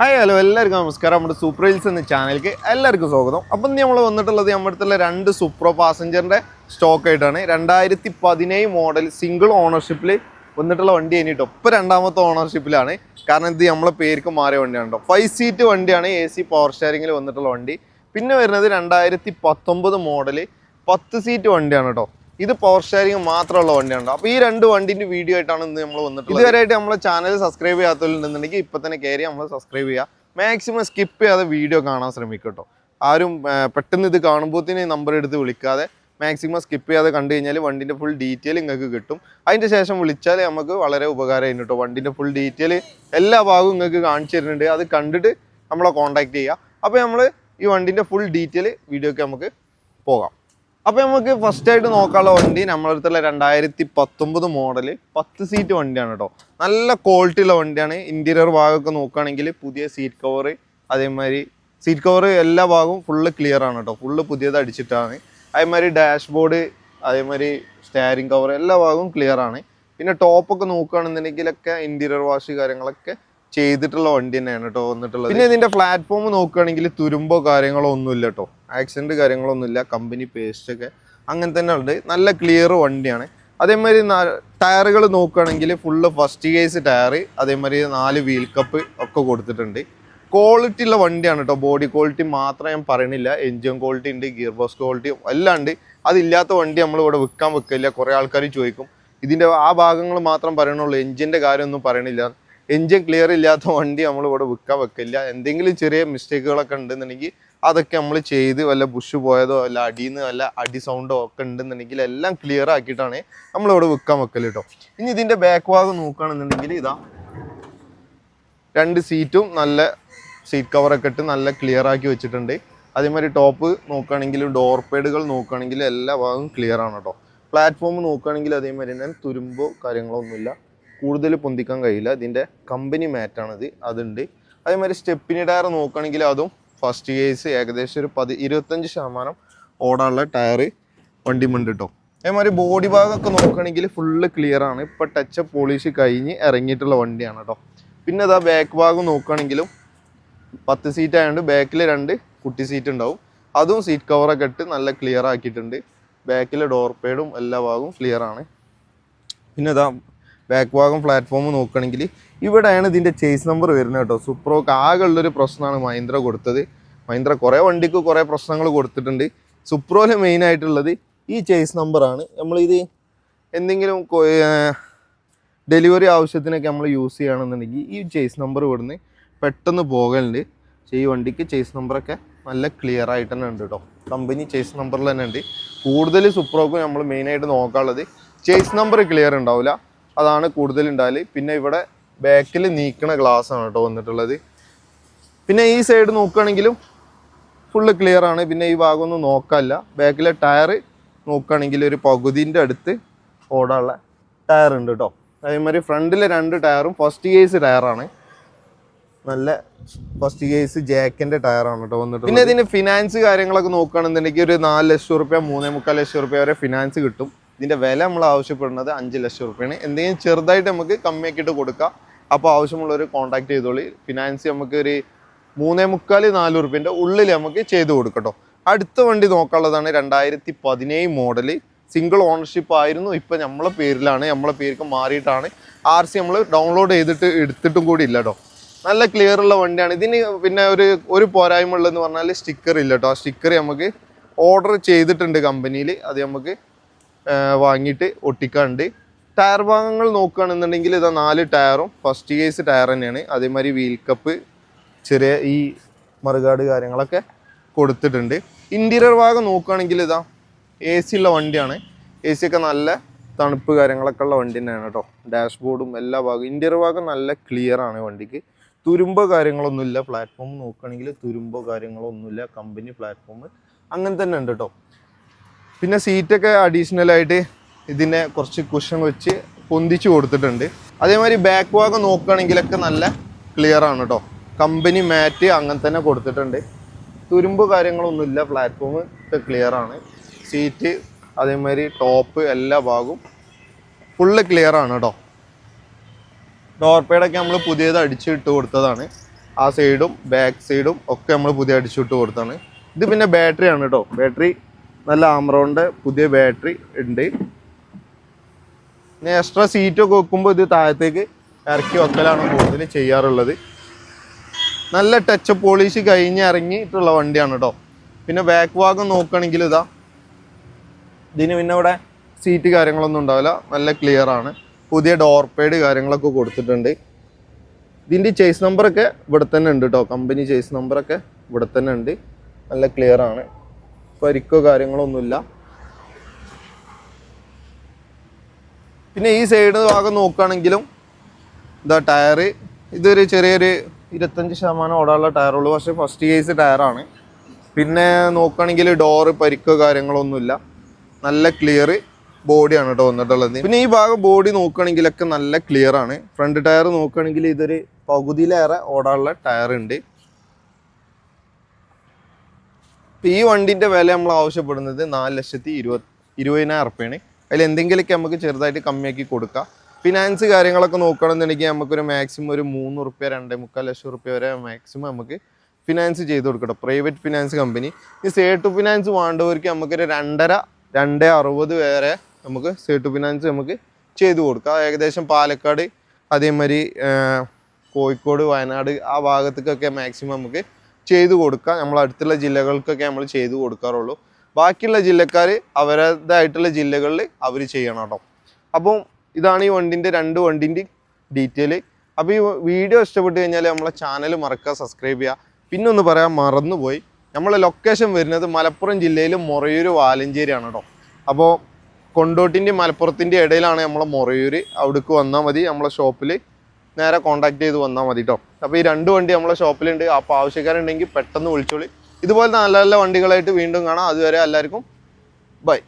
Hi hello എല്ലാവർക്കും നമസ്കാരം. നമ്മുടെ സൂപ്പർ ഹിൽസ് എന്ന ചാനലിലേക്ക് എല്ലാവർക്കും സ്വാഗതം. അപ്പം നമ്മൾ വന്നിട്ടുള്ളത് നമ്മുടെ അടുത്തുള്ള രണ്ട് സൂപ്രോ പാസഞ്ചറിന്റെ സ്റ്റോക്ക് ആയിട്ടാണ്. രണ്ടായിരത്തി പതിനേഴ് മോഡൽ സിംഗിൾ ഓണർഷിപ്പിൽ വന്നിട്ടുള്ള വണ്ടി കഴിഞ്ഞിട്ടോ ഇപ്പോൾ രണ്ടാമത്തെ ഓണർഷിപ്പിലാണ് കാരണം ഇത് നമ്മളെ പേർക്ക് മാറിയ വണ്ടിയാണ് കേട്ടോ. ഫൈവ് സീറ്റ് വണ്ടിയാണ് എ സി പവർ സ്റ്റാരിങ്ങിൽ വന്നിട്ടുള്ള വണ്ടി. പിന്നെ വരുന്നത് രണ്ടായിരത്തി പത്തൊമ്പത് മോഡൽ പത്ത് സീറ്റ് വണ്ടിയാണ് കേട്ടോ. ഇത് പവർ ഷെയറിംഗ് മാത്രമുള്ള വണ്ടിയാണ് അപ്പോൾ ഈ രണ്ട് വണ്ടിന്റെ വീഡിയോ ആയിട്ടാണ് ഇന്ന് നമ്മൾ വന്നിട്ടുള്ളത്. ഇതുവരെയായിട്ട് നമ്മളെ ചാനൽ സബ്സ്ക്രൈബ് ചെയ്യാത്തവരുണ്ടെന്നുണ്ടെങ്കിൽ ഇപ്പൊ തന്നെ കയറി നമ്മൾ സബ്സ്ക്രൈബ് ചെയ്യുക മാക്സിമം സ്കിപ്പ് ചെയ്യാതെ വീഡിയോ കാണാൻ ശ്രമിക്കട്ടോ ആരും പെട്ടെന്ന് ഇത് കാണുമ്പോൾ തന്നെ നമ്പർ എടുത്ത് വിളിക്കാതെ മാക്സിമം സ്കിപ്പ് ചെയ്യാതെ കണ്ടു കഴിഞ്ഞാൽ വണ്ടിന്റെ ഫുൾ ഡീറ്റെയിൽ നിങ്ങൾക്ക് കിട്ടും. അതിന്റെ ശേഷം വിളിച്ചാൽ നമുക്ക് വളരെ ഉപകാരമായിരുന്നു കേട്ടോ വണ്ടിന്റെ ഫുൾ ഡീറ്റെയിൽ എല്ലാ ഭാഗവും നിങ്ങൾക്ക് കാണിച്ചു തരുന്നുണ്ട്. അത് കണ്ടിട്ട് നമ്മളെ കോൺടാക്ട് ചെയ്യുക അപ്പോൾ നമ്മൾ ഈ വണ്ടിന്റെ ഫുൾ ഡീറ്റെയിൽ വീഡിയോക്ക് നമുക്ക് പോകാം. അപ്പോൾ നമുക്ക് ഫസ്റ്റ് ആയിട്ട് നോക്കാനുള്ള വണ്ടി നമ്മളെ അടുത്തുള്ള രണ്ടായിരത്തി പത്തൊമ്പത് മോഡൽ പത്ത് സീറ്റ് വണ്ടിയാണ് കേട്ടോ നല്ല ക്വാളിറ്റി ഉള്ള വണ്ടിയാണ്. ഇന്റീരിയർ ഭാഗമൊക്കെ നോക്കുകയാണെങ്കിൽ പുതിയ സീറ്റ് കവർ അതേമാതിരി സീറ്റ് കവർ എല്ലാ ഭാഗവും ഫുള്ള് ക്ലിയർ ആണ് കേട്ടോ ഫുള്ള് പുതിയത് അടിച്ചിട്ടാണ്. അതേമാതിരി ഡാഷ്ബോർഡ് അതേമാതിരി സ്റ്റാരിങ് കവർ എല്ലാ ഭാഗവും ക്ലിയർ ആണ്. പിന്നെ ടോപ്പൊക്കെ നോക്കുകയാണെന്നുണ്ടെങ്കിലൊക്കെ ഇന്റീരിയർ വാഷ് കാര്യങ്ങളൊക്കെ ചെയ്തിട്ടുള്ള വണ്ടി തന്നെയാണ് കേട്ടോ വന്നിട്ടുള്ളത്. പിന്നെ ഇതിന്റെ പ്ലാറ്റ്ഫോം നോക്കുകയാണെങ്കിൽ തുരുമ്പോ കാര്യങ്ങളോ ഒന്നുമില്ല കേട്ടോ ആക്സിഡന്റ് കാര്യങ്ങളോ ഒന്നുമില്ല കമ്പനി പേസ്റ്റ് ഒക്കെ അങ്ങനെ തന്നെ ഉണ്ട്. നല്ല ക്ലിയർ വണ്ടിയാണ്. അതേമാതിരി ടയറുകൾ നോക്കുകയാണെങ്കിൽ ഫുള്ള് ഫസ്റ്റ് കേസ് ടയർ അതേമാതിരി നാല് വീൽ കപ്പ് ഒക്കെ കൊടുത്തിട്ടുണ്ട്. ക്വാളിറ്റി ഉള്ള വണ്ടിയാണ് കേട്ടോ ബോഡി ക്വാളിറ്റി മാത്രം ഞാൻ പറയണില്ല. എൻജിൻ ക്വാളിറ്റി ഉണ്ട് ഗിയർ ബോക്സ് ക്വാളിറ്റി എല്ലാം ഉണ്ട്. അതില്ലാത്ത വണ്ടി നമ്മൾ ഇവിടെ വിൽക്കാൻ വെക്കില്ല കുറേ ആൾക്കാർ ചോദിക്കും. ഇതിന്റെ ആ ഭാഗങ്ങൾ മാത്രം പറയണുള്ളൂ. എഞ്ചിന്റെ കാര്യമൊന്നും പറയണില്ല. എഞ്ചിൻ ക്ലിയർ ഇല്ലാത്ത വണ്ടി നമ്മൾ ഇവിടെ വിൽക്കാൻ വെക്കില്ല. എന്തെങ്കിലും ചെറിയ മിസ്റ്റേക്കുകളൊക്കെ ഉണ്ടെന്നുണ്ടെങ്കിൽ അതൊക്കെ നമ്മൾ ചെയ്ത് വല്ല ബുഷ് പോയതോ അല്ല അടിയിൽ വല്ല അടി സൗണ്ടോ ഒക്കെ ഉണ്ടെന്നുണ്ടെങ്കിൽ എല്ലാം ക്ലിയർ ആക്കിയിട്ടാണ് നമ്മൾ ഇവിടെ വിൽക്കാൻ വെക്കൽ കേട്ടോ ഇനി ഇതിന്റെ ബാക്ക് ഭാഗം നോക്കുകയാണെന്നുണ്ടെങ്കിൽ ഇതാ രണ്ട് സീറ്റും നല്ല സീറ്റ് കവറൊക്കെ ഇട്ട് നല്ല ക്ലിയർ ആക്കി വെച്ചിട്ടുണ്ട്. അതേമാതിരി ടോപ്പ് നോക്കുകയാണെങ്കിൽ ഡോർ പേഡുകൾ നോക്കുകയാണെങ്കിൽ എല്ലാ ഭാഗവും ക്ലിയർ ആണ് കേട്ടോ പ്ലാറ്റ്ഫോം നോക്കുകയാണെങ്കിൽ അതേമാതിരി തന്നെ തുരുമ്പോ കാര്യങ്ങളോ ഒന്നുമില്ല കൂടുതൽ പൊന്തിക്കാൻ കഴിയില്ല. ഇതിന്റെ കമ്പനി മാറ്റാണിത് അതുണ്ട്. അതേമാതിരി സ്റ്റെപ്പിനി ടയർ നോക്കുകയാണെങ്കിൽ അതും ഫസ്റ്റ് കേസ് ഏകദേശം ഒരു പതി ഇരുപത്തഞ്ച് ശതമാനം ഓടാനുള്ള ടയർ വണ്ടിമുണ്ട് കേട്ടോ അതേമാതിരി ബോഡി ഭാഗമൊക്കെ നോക്കുകയാണെങ്കിൽ ഫുള്ള് ക്ലിയർ ആണ്. ഇപ്പം ടച്ചപ്പ് പോളിഷ് കഴിഞ്ഞ് ഇറങ്ങിയിട്ടുള്ള വണ്ടിയാണ് കേട്ടോ പിന്നെ അതാ ബാക്ക് ഭാഗം നോക്കുകയാണെങ്കിലും പത്ത് സീറ്റ് ആയതുകൊണ്ട് ബാക്കിൽ രണ്ട് കുട്ടി സീറ്റ് ഉണ്ടാവും. അതും സീറ്റ് കവറൊക്കെ ഇട്ട് നല്ല ക്ലിയർ ആക്കിയിട്ടുണ്ട്. ബാക്കിലെ ഡോർ പേഡും എല്ലാ ഭാഗവും ക്ലിയർ ആണ്. പിന്നെ ഇതാ ബാക്ക് ഭാഗം പ്ലാറ്റ്ഫോം നോക്കുകയാണെങ്കിൽ ഇവിടെയാണ് ഇതിന്റെ ചേസ് നമ്പർ വരുന്നത് കേട്ടോ. സുപ്രോക്ക് ആകെ ഉള്ളൊരു പ്രശ്നമാണ് മഹീന്ദ്ര കൊടുത്തത്. മഹീന്ദ്ര കുറേ വണ്ടിക്ക് കുറേ പ്രശ്നങ്ങൾ കൊടുത്തിട്ടുണ്ട്. സുപ്രോയിൽ മെയിൻ ആയിട്ടുള്ളത് ഈ ചേസ് നമ്പറാണ് നമ്മളിത് എന്തെങ്കിലും ഡെലിവറി ആവശ്യത്തിനൊക്കെ നമ്മൾ യൂസ് ചെയ്യുകയാണെന്നുണ്ടെങ്കിൽ ഈ ചേസ് നമ്പർ ഇവിടുന്ന് പെട്ടെന്ന് പോകലുണ്ട്. പക്ഷേ ഈ വണ്ടിക്ക് ചേസ് നമ്പറൊക്കെ നല്ല ക്ലിയർ ആയിട്ട് തന്നെ ഉണ്ട് കേട്ടോ. കമ്പനി ചേസ് നമ്പറിൽ തന്നെ ഉണ്ട്. കൂടുതൽ സുപ്രോക്ക് നമ്മൾ മെയിനായിട്ട് നോക്കാനുള്ളത് ചേസ് നമ്പർ ക്ലിയർ ഉണ്ടാവില്ല. അതാണ് കൂടുതൽ ഉണ്ടാവൽ പിന്നെ ഇവിടെ ബാക്കിൽ നീക്കണ ഗ്ലാസ് ആണ് കേട്ടോ വന്നിട്ടുള്ളത്. പിന്നെ ഈ സൈഡ് നോക്കുകയാണെങ്കിലും ഫുള്ള് ക്ലിയർ ആണ്. പിന്നെ ഈ ഭാഗമൊന്നും നോക്കല്ല ബാക്കിലെ ടയർ നോക്കുകയാണെങ്കിൽ ഒരു പകുതിന്റെ അടുത്ത് ഓടാനുള്ള ടയർ ഉണ്ട് കേട്ടോ അതേമാതിരി ഫ്രണ്ടിലെ രണ്ട് ടയറും ഫസ്റ്റ് കേസ് ടയറാണ് നല്ല ഫസ്റ്റ് കേസ് ജാക്കിന്റെ ടയറാണ് കേട്ടോ വന്നിട്ട് പിന്നെ ഇതിന് ഫിനാൻസ് കാര്യങ്ങളൊക്കെ നോക്കുകയാണെന്നുണ്ടെങ്കിൽ ഒരു നാല് ലക്ഷം റുപ്യ മൂന്നേ മുക്കാൽ ലക്ഷം റുപ്യ വരെ ഫിനാൻസ് കിട്ടും. ഇതിന്റെ വില നമ്മൾ ആവശ്യപ്പെടുന്നത് അഞ്ച് ലക്ഷം റുപ്യാണ്. എന്തെങ്കിലും ചെറുതായിട്ട് നമുക്ക് കമ്മിയാക്കിയിട്ട് കൊടുക്കാം. അപ്പോൾ ആവശ്യമുള്ളവർ കോൺടാക്ട് ചെയ്തോളി. ഫിനാൻസ് നമുക്ക് ഒരു മൂന്നേ മുക്കാൽ നാല് റുപ്യന്റെ ഉള്ളിൽ നമുക്ക് ചെയ്ത് കൊടുക്കട്ടോ. അടുത്ത വണ്ടി നോക്കാനുള്ളതാണ് രണ്ടായിരത്തി പതിനേഴ് മോഡൽ സിംഗിൾ ഓണർഷിപ്പ് ആയിരുന്നു. ഇപ്പം നമ്മളെ പേരിലാണ്. നമ്മളെ പേർക്ക് മാറിയിട്ടാണ്. ആർ സി നമ്മൾ ഡൗൺലോഡ് ചെയ്തിട്ട് എടുത്തിട്ടും കൂടി ഇല്ല കേട്ടോ നല്ല ക്ലിയർ ഉള്ള വണ്ടിയാണ്. ഇതിന് പിന്നെ ഒരു ഒരു പോരായ്മ ഉള്ളതെന്ന് പറഞ്ഞാൽ സ്റ്റിക്കർ ഇല്ല കേട്ടോ ആ സ്റ്റിക്കർ നമുക്ക് ഓർഡർ ചെയ്തിട്ടുണ്ട് കമ്പനിയിൽ അത് നമുക്ക് വാങ്ങിയിട്ട് ഒട്ടിക്കാണ്ട്. ടയർ ഭാഗങ്ങൾ നോക്കുകയാണെന്നുണ്ടെങ്കിൽ ഇതാ നാല് ടയറും. ഫസ്റ്റ് കേസ് ടയർ തന്നെയാണ്. അതേമാതിരി വീൽ കപ്പ് ചെറിയ ഈ മറുകാട് കാര്യങ്ങളൊക്കെ കൊടുത്തിട്ടുണ്ട്. ഇന്റീരിയർ ഭാഗം നോക്കുകയാണെങ്കിൽ ഇതാ എ സി ഉള്ള വണ്ടിയാണ്. എ സി ഒക്കെ നല്ല തണുപ്പ് കാര്യങ്ങളൊക്കെ ഉള്ള വണ്ടി തന്നെയാണ് കേട്ടോ. ഡാഷ്ബോർഡും എല്ലാ ഭാഗവും. ഇന്റീരിയർ ഭാഗം നല്ല ക്ലിയർ ആണ് വണ്ടിക്ക്. തുരുമ്പോ കാര്യങ്ങളൊന്നുമില്ല. പ്ലാറ്റ്ഫോം നോക്കുകയാണെങ്കിൽ തുരുമ്പോ കാര്യങ്ങളൊന്നുമില്ല. കമ്പനി പ്ലാറ്റ്ഫോം അങ്ങനെ തന്നെ ഉണ്ട് കേട്ടോ. പിന്നെ സീറ്റൊക്കെ അഡീഷണൽ ആയിട്ട് ഇതിനെ കുറച്ച് കുഷൻ വെച്ച് പൊന്തിച്ച് കൊടുത്തിട്ടുണ്ട്. അതേമാതിരി ബാക്ക് ഭാഗം നോക്കുകയാണെങ്കിലൊക്കെ നല്ല ക്ലിയർ ആണ് കേട്ടോ കമ്പനി മാറ്റ് അങ്ങനെ തന്നെ കൊടുത്തിട്ടുണ്ട്. തുരുമ്പ് കാര്യങ്ങളൊന്നുമില്ല പ്ലാറ്റ്ഫോം ഒക്കെ ക്ലിയർ ആണ്. സീറ്റ് അതേമാതിരി ടോപ്പ് എല്ലാ ഭാഗവും ഫുള്ള് ക്ലിയർ ആണ് കേട്ടോ ഡോർ പേഡൊക്കെ നമ്മൾ പുതിയത് അടിച്ചിട്ട് കൊടുത്തതാണ്. ആ സൈഡും ബാക്ക് സൈഡും ഒക്കെ നമ്മൾ പുതിയ അടിച്ചിട്ട് കൊടുത്താണ് ഇത് പിന്നെ ബാറ്ററി ആണ് കേട്ടോ ബാറ്ററി നല്ല ആമറോണിന്റെ പുതിയ ബാറ്ററി ഉണ്ട്. പിന്നെ എക്സ്ട്രാ സീറ്റൊക്കെ വെക്കുമ്പോൾ ഇത് താഴത്തേക്ക് ഇറക്കി വെക്കലാണ് കൂടുതൽ ചെയ്യാറുള്ളത്. നല്ല ടച്ച് പോളിഷ് കഴിഞ്ഞ് ഇറങ്ങിയിട്ടുള്ള വണ്ടിയാണ് കേട്ടോ പിന്നെ ബാക്ക് ഭാഗം നോക്കുകയാണെങ്കിൽ ഇതാ ഇതിന് പിന്നെ ഇവിടെ സീറ്റ് കാര്യങ്ങളൊന്നും ഉണ്ടാവില്ല. നല്ല ക്ലിയർ ആണ്. പുതിയ ഡോർ പേഡ് കാര്യങ്ങളൊക്കെ കൊടുത്തിട്ടുണ്ട്. ഇതിന്റെ ചേസ് നമ്പറൊക്കെ ഇവിടെ തന്നെ ഉണ്ട് കേട്ടോ കമ്പനി ചേസ് നമ്പറൊക്കെ ഇവിടെ തന്നെ ഉണ്ട്. നല്ല ക്ലിയർ ആണ്. പരിക്കോ കാര്യങ്ങളൊന്നുമില്ല. പിന്നെ ഈ സൈഡ് ഭാഗം നോക്കുകയാണെങ്കിലും ഇതാ ടയർ ഇതൊരു ചെറിയൊരു ഇരുപത്തഞ്ച് ശതമാനം ഓടാനുള്ള ടയറുള്ളൂ പക്ഷേ ഫസ്റ്റ് കേസ് ടയറാണ് പിന്നെ നോക്കുകയാണെങ്കിൽ ഡോറ് പരിക്കോ കാര്യങ്ങളൊന്നുമില്ല. നല്ല ക്ലിയർ ബോഡിയാണ് കേട്ടോ വന്നിട്ടുള്ളത്. പിന്നെ ഈ ഭാഗം ബോഡി നോക്കുകയാണെങ്കിലൊക്കെ നല്ല ക്ലിയർ ആണ്. ഫ്രണ്ട് ടയർ നോക്കുകയാണെങ്കിൽ ഇതൊരു പകുതിയിലേറെ ഓടാനുള്ള ടയർ ഉണ്ട്. ഇപ്പൊ ഈ വണ്ടിന്റെ വില നമ്മൾ ആവശ്യപ്പെടുന്നത് നാല് ലക്ഷത്തി ഇരുപത് ഇരുപതിനായിരം ഉറുപ്പ്യാണ്. അതിൽ എന്തെങ്കിലുമൊക്കെ നമുക്ക് ചെറുതായിട്ട് കമ്മിയാക്കി കൊടുക്കാം. ഫിനാൻസ് കാര്യങ്ങളൊക്കെ നോക്കുകയാണെന്നുണ്ടെങ്കിൽ നമുക്കൊരു മാക്സിമം ഒരു മൂന്ന് റുപ്യ രണ്ടേ മുക്കാൽ ലക്ഷം റുപ്യ വരെ മാക്സിമം നമുക്ക് ഫിനാൻസ് ചെയ്ത് കൊടുക്കട്ടോ പ്രൈവറ്റ് ഫിനാൻസ് കമ്പനി ഈ സേട്ടു ഫിനാൻസ് വേണ്ടവർക്ക് നമുക്കൊരു രണ്ടര രണ്ടേ അറുപത് വരെ നമുക്ക് സേട്ടു ഫിനാൻസ് നമുക്ക് ചെയ്തു കൊടുക്കാം. ഏകദേശം പാലക്കാട് അതേമാതിരി കോഴിക്കോട് വയനാട് ആ ഭാഗത്തേക്കൊക്കെ മാക്സിമം നമുക്ക് ചെയ്തു കൊടുക്കുക നമ്മൾ അടുത്തുള്ള ജില്ലകൾക്കൊക്കെ നമ്മൾ ചെയ്തു കൊടുക്കാറുള്ളൂ. ബാക്കിയുള്ള ജില്ലക്കാർ അവരുടേതായിട്ടുള്ള ജില്ലകളിൽ അവർ ചെയ്യണം കേട്ടോ. അപ്പം ഇതാണ് ഈ വണ്ടിന്റെ രണ്ട് വണ്ടിന്റെ ഡീറ്റെയിൽ അപ്പോൾ ഈ വീഡിയോ ഇഷ്ടപ്പെട്ട് കഴിഞ്ഞാൽ നമ്മളെ ചാനൽ മറക്കുക സബ്സ്ക്രൈബ് ചെയ്യുക. പിന്നെ ഒന്ന് പറയാൻ മറന്നുപോയി. നമ്മളെ ലൊക്കേഷൻ വരുന്നത് മലപ്പുറം ജില്ലയിൽ മൊറയൂർ വാലഞ്ചേരിയാണ് കേട്ടോ. അപ്പോൾ കൊണ്ടോട്ടിന്റെ മലപ്പുറത്തിന്റെ ഇടയിലാണ് നമ്മളെ മൊറയൂർ അവിടേക്ക് വന്നാൽ മതി നമ്മളെ ഷോപ്പിൽ നേരെ കോൺടാക്ട് ചെയ്ത് വന്നാൽ മതി കേട്ടോ അപ്പോൾ ഈ രണ്ട് വണ്ടി നമ്മളെ ഷോപ്പിലുണ്ട് അപ്പോൾ ആവശ്യക്കാരുണ്ടെങ്കിൽ പെട്ടെന്ന് വിളിച്ചോളി. ഇതുപോലത്തെ നല്ല നല്ല വണ്ടികളായിട്ട് വീണ്ടും കാണാം. അതുവരെ എല്ലാവർക്കും ബൈ